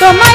তোমার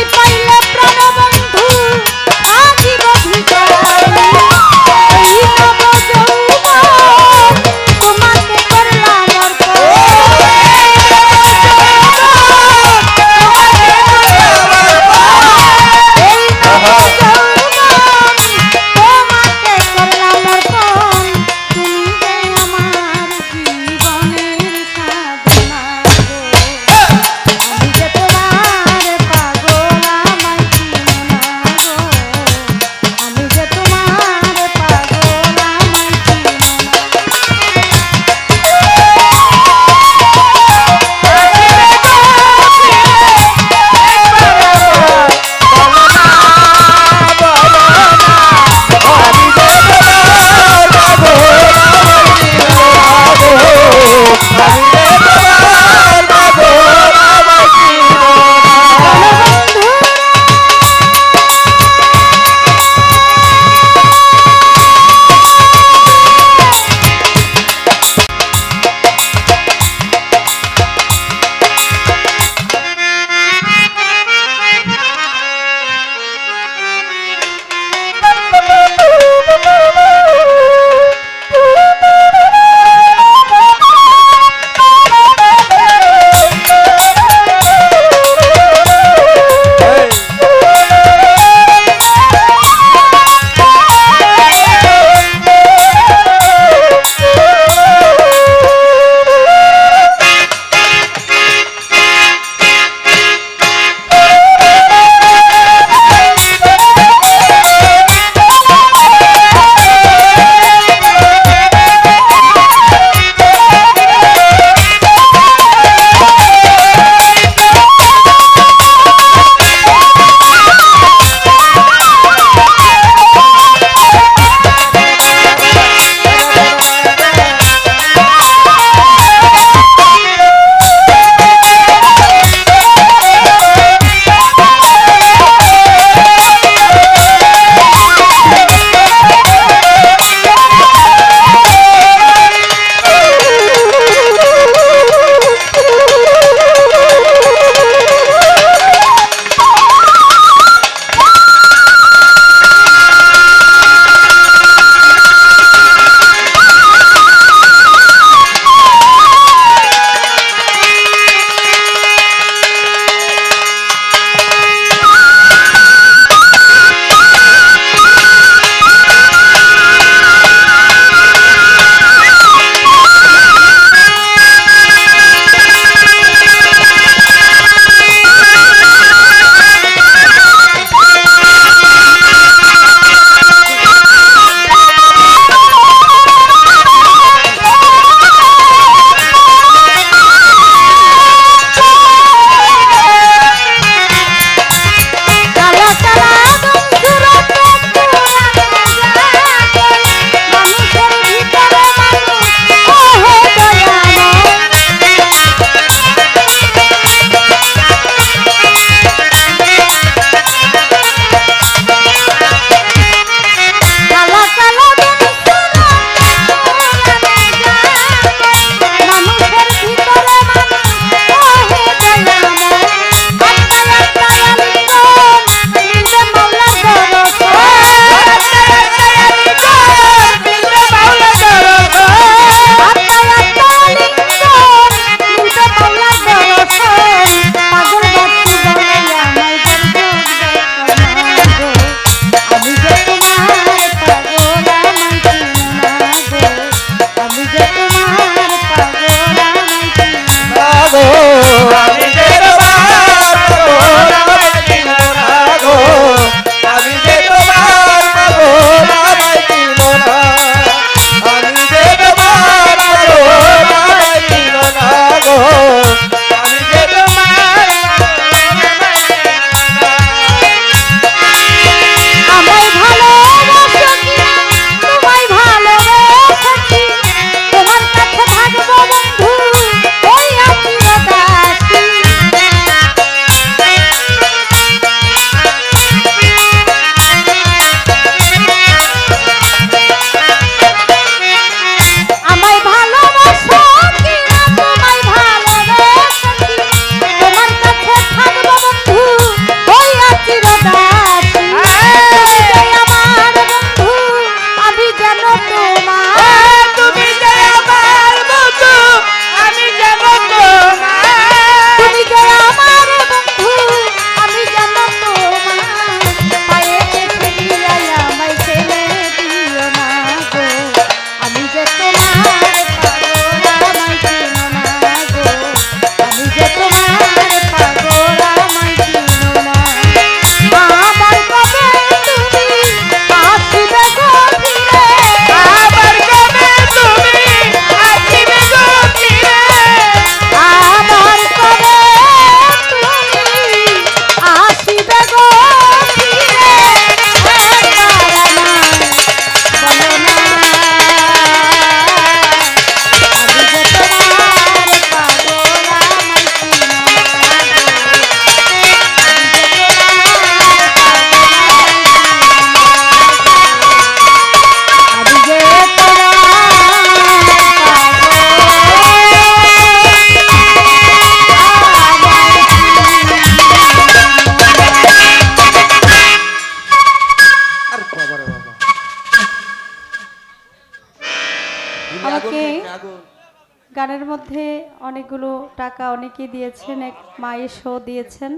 মধ্যে অনেকগুলো টাকা অনেকেই দিয়েছেন এক মায়ের শো দিয়েছেন।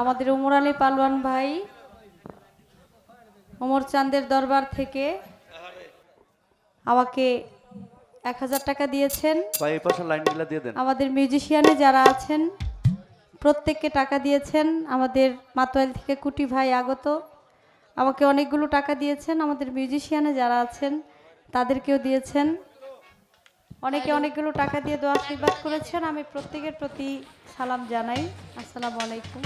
আমাদের উমর আলী পালওয়ান ভাই ওমর চাঁদের দরবার থেকে আমাকে এক হাজার টাকা দিয়েছেন। আমাদের মিউজিশিয়ানে যারা আছেন প্রত্যেককে টাকা দিয়েছেন। আমাদের মাতোয়াল থেকে কুটি ভাই আগত আমাকে অনেকগুলো টাকা দিয়েছেন। আমাদের মিউজিশিয়ানে যারা আছেন তাদেরকেও দিয়েছেন। অনেকে অনেকগুলো টাকা দিয়ে দোয়া আশীর্বাদ করেছেন। আমি প্রত্যেকের প্রতি সালাম জানাই। আসসালামু আলাইকুম।